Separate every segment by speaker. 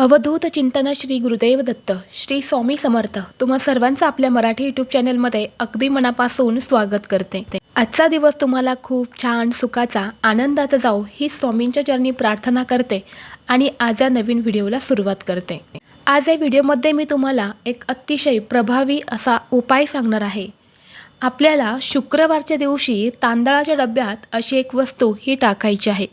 Speaker 1: अवधूत चिंतन श्री गुरुदेव दत्त श्री स्वामी समर्थ. तुम्हा सर्वांचं आपल्या मराठी यूट्यूब चॅनलमध्ये अगदी मनापासून स्वागत करते. आजचा दिवस तुम्हाला खूप छान सुखाचा आनंदाचा जाऊ ही स्वामींच्या चरणी प्रार्थना करते आणि आज या नवीन व्हिडिओला सुरुवात करते. आज या व्हिडिओमध्ये मी तुम्हाला एक अतिशय प्रभावी असा उपाय सांगणार आहे. आपल्याला शुक्रवारच्या दिवशी तांदळाच्या डब्यात अशी एक वस्तू ही टाकायची आहे.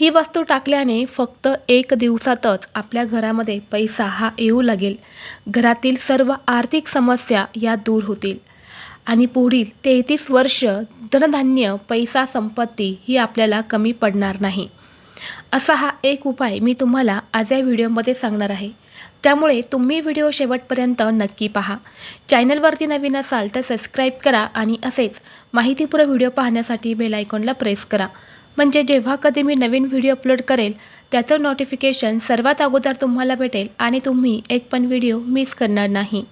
Speaker 1: ही वस्तू टाकल्याने फक्त एक दिवसातच आपल्या घरामध्ये पैसा हा येऊ लागेल. घरातील सर्व आर्थिक समस्या या दूर होतील. आणि पुढील तेहतीस वर्ष धनधान्य पैसा संपत्ती ही आपल्याला कमी पडणार नाही. असा हा एक उपाय मी तुम्हाला आज या व्हिडिओमध्ये सांगणार आहे. त्यामुळे तुम्ही व्हिडिओ शेवटपर्यंत नक्की पहा. चॅनलवरती नवीन असाल तर सबस्क्राईब करा आणि असेच माहितीपूर्ण व्हिडिओ पाहण्यासाठी बेल आयकॉनला प्रेस करा. म्हणजे जेव्हा कधी मी नवीन व्हिडिओ अपलोड करेल त्याचं नोटिफिकेशन सर्वात अगोदर तुम्हाला भेटेल आणि तुम्ही एक पण व्हिडिओ मिस करणार नाही.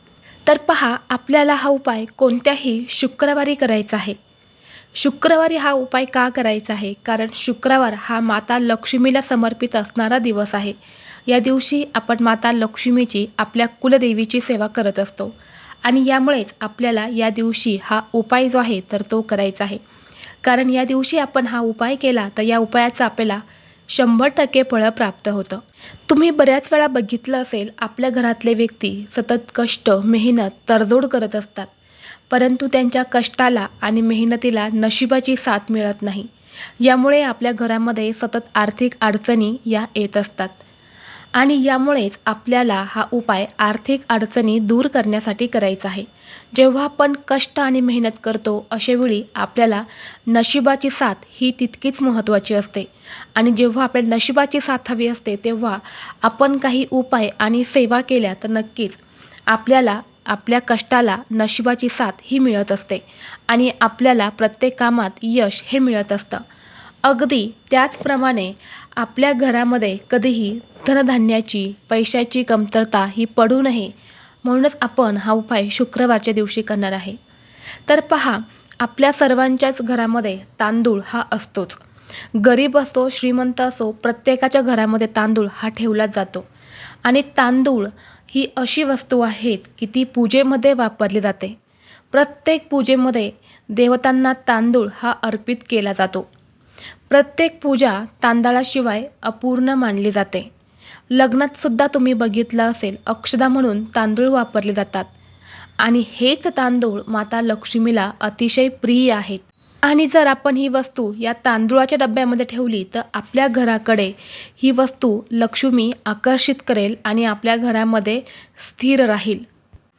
Speaker 1: तर पहा आपल्याला हा उपाय कोणत्याही शुक्रवारी करायचा आहे. शुक्रवारी हा उपाय का करायचा आहे? कारण शुक्रवार हा माता लक्ष्मीला समर्पित असणारा दिवस आहे. या दिवशी आपण माता लक्ष्मीची आपल्या कुलदेवीची सेवा करत असतो. आणि यामुळेच आपल्याला या दिवशी हा उपाय जो आहे तर तो करायचा आहे. कारण या दिवशी आपण हा उपाय केला तर या उपायाचं आपल्याला शंभर टक्के फळं प्राप्त होतं. तुम्ही बऱ्याच वेळा बघितलं असेल आपल्या घरातले व्यक्ती सतत कष्ट मेहनत तडजोड करत असतात. परंतु त्यांच्या कष्टाला आणि मेहनतीला नशिबाची साथ मिळत नाही. यामुळे आपल्या घरामध्ये सतत आर्थिक अडचणी या येत असतात. आणि यामुळेच आपल्याला हा उपाय आर्थिक अडचणी दूर करण्यासाठी करायचा आहे. जेव्हा आपण कष्ट आणि मेहनत करतो अशावेळी आपल्याला नशिबाची साथ ही तितकीच महत्त्वाची असते. आणि जेव्हा आपल्या नशिबाची साथ हवी असते तेव्हा आपण काही उपाय आणि सेवा केल्या तर नक्कीच आपल्याला आपल्या कष्टाला नशिबाची साथ ही मिळत असते. आणि आपल्याला प्रत्येक कामात यश हे मिळत असतं. अगदी त्याचप्रमाणे आपल्या घरामध्ये कधीही धनधान्याची पैशाची कमतरता ही पडू नये. म्हणूनच आपण हा उपाय शुक्रवारच्या दिवशी करणार आहे. तर पहा आपल्या सर्वांच्याच घरामध्ये तांदूळ हा असतोच. गरीब असो श्रीमंत असो प्रत्येकाच्या घरामध्ये तांदूळ हा ठेवलाच जातो. आणि तांदूळ ही अशी वस्तू आहेत की ती पूजेमध्ये वापरली जाते. प्रत्येक पूजेमध्ये देवतांना तांदूळ हा अर्पित केला जातो. प्रत्येक पूजा तांदळाशिवाय अपूर्ण मानली जाते. लग्नात सुद्धा तुम्ही बघितलं असेल अक्षदा म्हणून तांदूळ वापरले जातात. आणि हेच तांदूळ माता लक्ष्मीला अतिशय प्रिय आहेत. आणि जर आपण ही वस्तू या तांदूळाच्या डब्यामध्ये ठेवली तर आपल्या घराकडे ही वस्तू लक्ष्मी आकर्षित करेल आणि आपल्या घरामध्ये स्थिर राहील.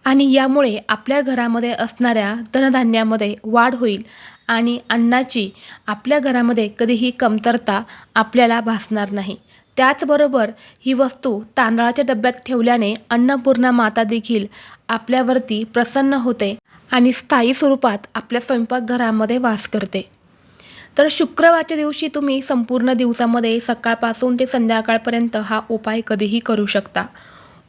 Speaker 1: आणि यामुळे आपल्या घरामध्ये असणाऱ्या धनधान्यामध्ये वाढ होईल आणि अन्नाची आपल्या घरामध्ये कधीही कमतरता आपल्याला भासणार नाही. त्याचबरोबर ही वस्तू तांदळाच्या डब्यात ठेवल्याने अन्नपूर्णा माता देखील आपल्यावरती प्रसन्न होते आणि स्थायी स्वरूपात आपल्या स्वयंपाकघरामध्ये वास करते. तर शुक्रवारच्या दिवशी तुम्ही संपूर्ण दिवसामध्ये सकाळपासून ते संध्याकाळपर्यंत हा उपाय कधीही करू शकता.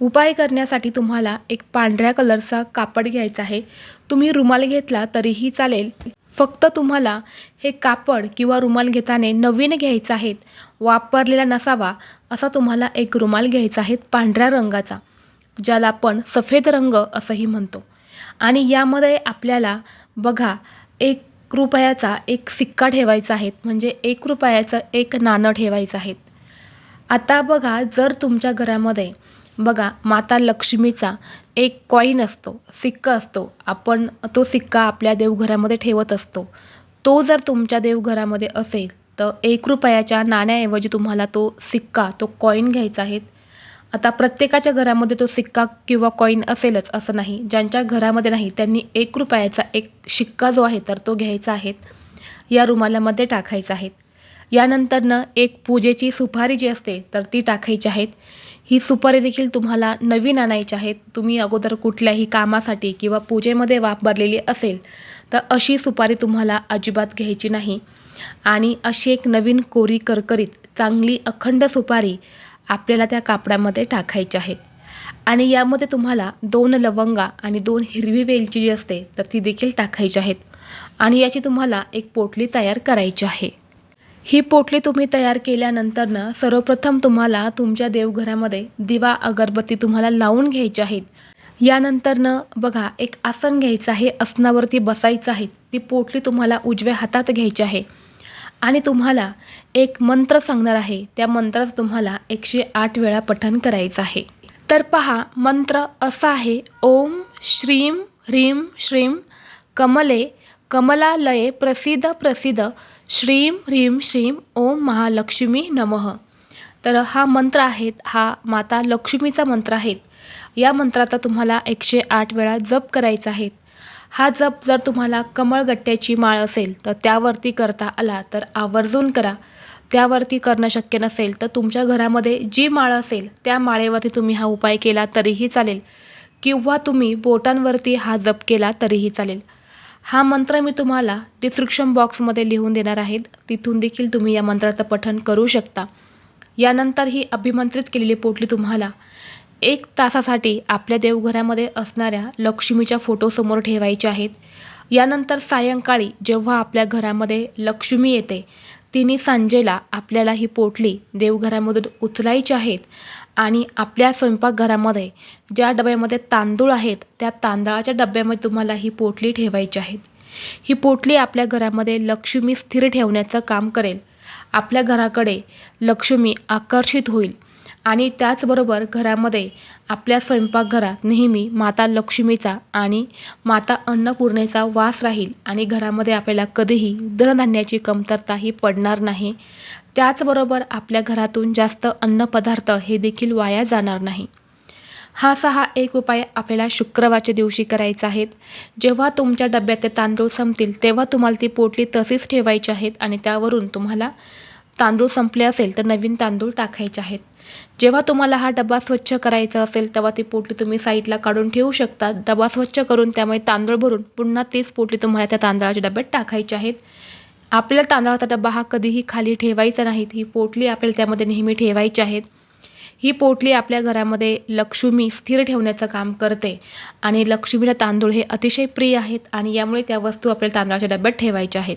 Speaker 1: उपाय करण्यासाठी तुम्हाला एक पांढऱ्या कलरचा कापड घ्यायचा आहे. तुम्ही रुमाल घेतला तरीही चालेल. फक्त तुम्हाला हे कापड किंवा रुमाल घेताना नवीन घ्यायचं आहेत. वापरलेला नसावा असा तुम्हाला एक रुमाल घ्यायचा आहे पांढऱ्या रंगाचा ज्याला आपण सफेद रंग असंही म्हणतो. आणि यामध्ये आपल्याला बघा एक रुपयाचा एक सिक्का ठेवायचा आहे म्हणजे एक रुपयाचं एक नाणं ठेवायचं आहे. आता बघा जर तुमच्या घरामध्ये बघा माता लक्ष्मीचा एक कॉईन असतो सिक्का असतो. आपण तो सिक्का आपल्या देवघरामध्ये ठेवत असतो. तो जर तुमच्या देवघरामध्ये असेल तर एक रुपयाच्या नाण्याऐवजी तुम्हाला तो सिक्का तो कॉईन घ्यायचा आहे. आता प्रत्येकाच्या घरामध्ये तो सिक्का किंवा कॉईन असेलच असं नाही. ज्यांच्या घरामध्ये नाही त्यांनी एक रुपयाचा एक शिक्का जो आहे तर तो घ्यायचा आहे. या रुमालामध्ये टाकायचा आहे. यानंतरनं एक पूजेची सुपारी जी असते तर ती टाकायची आहेत ही सुपारी देखील तुम्हाला नवीन आणायची आहेत तुम्ही अगोदर कुठल्याही कामासाठी किंवा पूजेमध्ये वापरलेली असेल तर अशी सुपारी तुम्हाला अजिबात घ्यायची नाही. आणि अशी एक नवीन कोरी करकरीत चांगली अखंड सुपारी आपल्याला त्या कापडामध्ये टाकायची आहेत आणि यामध्ये तुम्हाला दोन लवंगा आणि दोन हिरवी वेलची जी असते तर ती देखील टाकायची आहेत. आणि याची तुम्हाला एक पोटली तयार करायची आहे. ही पोटली तुम्ही तयार केल्यानंतरनं सर्वप्रथम तुम्हाला तुमच्या देवघरामध्ये दिवा अगरबत्ती तुम्हाला लावून घ्यायची आहेत. यानंतरनं बघा एक आसन घ्यायचं आहे आसनावरती बसायचं आहे. ती पोटली तुम्हाला उजव्या हातात घ्यायची आहे. आणि तुम्हाला एक मंत्र सांगणार आहे. त्या मंत्राचं तुम्हाला एकशे आठ वेळा पठण करायचं आहे. तर पहा मंत्र असा आहे ओम श्रीम ह्रीम श्रीम कमले कमलालये प्रसिद्ध प्रसिद्ध श्रीम ह्रीम श्रीम ओम महालक्ष्मी नमः. तर हा मंत्र आहेत हा माता लक्ष्मीचा मंत्र आहेत या मंत्राचा तुम्हाला एकशे आठ वेळा जप करायचा आहे. हा जप जर तुम्हाला कमळगट्ट्याची माळ असेल तर त्यावरती करता आला तर आवर्जून करा. त्यावरती करणं शक्य नसेल तर तुमच्या घरामध्ये जी माळ असेल त्या माळेवरती तुम्ही हा उपाय केला तरीही चालेल. किंवा तुम्ही बोटांवरती हा जप केला तरीही चालेल. हा मंत्र मी तुम्हाला डिस्क्रिप्शन बॉक्समध्ये लिहून देणार आहेत तिथून देखील तुम्ही या मंत्राचं पठण करू शकता. यानंतर ही अभिमंत्रित केलेली पोटली तुम्हाला एक तासासाठी आपल्या देवघरामध्ये असणाऱ्या लक्ष्मीच्या फोटोसमोर ठेवायच्या आहेत. यानंतर सायंकाळी जेव्हा आपल्या घरामध्ये लक्ष्मी येते तिने सांजेला आपल्याला ही पोटली देवघरामधून उचलायची आहेत आणि आपल्या स्वयंपाकघरामध्ये ज्या डब्यामध्ये तांदूळ आहेत त्या तांदळाच्या डब्यामध्ये तुम्हाला ही पोटली ठेवायची आहेत ही पोटली आपल्या घरामध्ये लक्ष्मी स्थिर ठेवण्याचं काम करेल. आपल्या घराकडे लक्ष्मी आकर्षित होईल. आणि त्याचबरोबर घरामध्ये आपल्या स्वयंपाकघरात नेहमी माता लक्ष्मीचा आणि माता अन्नपूर्णेचा वास राहील आणि घरामध्ये आपल्याला कधीही धनधान्याची कमतरता ही पडणार नाही. त्याचबरोबर आपल्या घरातून जास्त अन्नपदार्थ हे देखील वाया जाणार नाही. हा सहा एक उपाय आपल्याला शुक्रवारच्या दिवशी करायचा आहेत. जेव्हा तुमच्या डब्यात ते तांदूळ संपतील तेव्हा तुम्हाला ती पोटली तशीच ठेवायची आहेत आणि त्यावरून तुम्हाला तांदूळ संपले असेल तर नवीन तांदूळ टाकायचे आहेत. जेव्हा तुम्हाला हा डबा स्वच्छ करायचा असेल तेव्हा ती पोटली तुम्ही साईडला काढून ठेवू शकता. डबा स्वच्छ करून त्यामुळे तांदूळ भरून पुन्हा तीच पोटली तुम्हाला त्या तांदळाच्या डब्यात टाकायची आहेत. आपल्याला तांदळाचा डबा हा कधीही खाली ठेवायचा नाहीत ही पोटली आपल्याला त्यामध्ये नेहमी ठेवायची आहेत. ही पोटली आपल्या घरामध्ये लक्ष्मी स्थिर ठेवण्याचं काम करते आणि लक्ष्मीला तांदूळ हे अतिशय प्रिय आहेत आणि यामुळे त्या वस्तू आपल्याला तांदळाच्या डब्यात ठेवायच्या आहेत.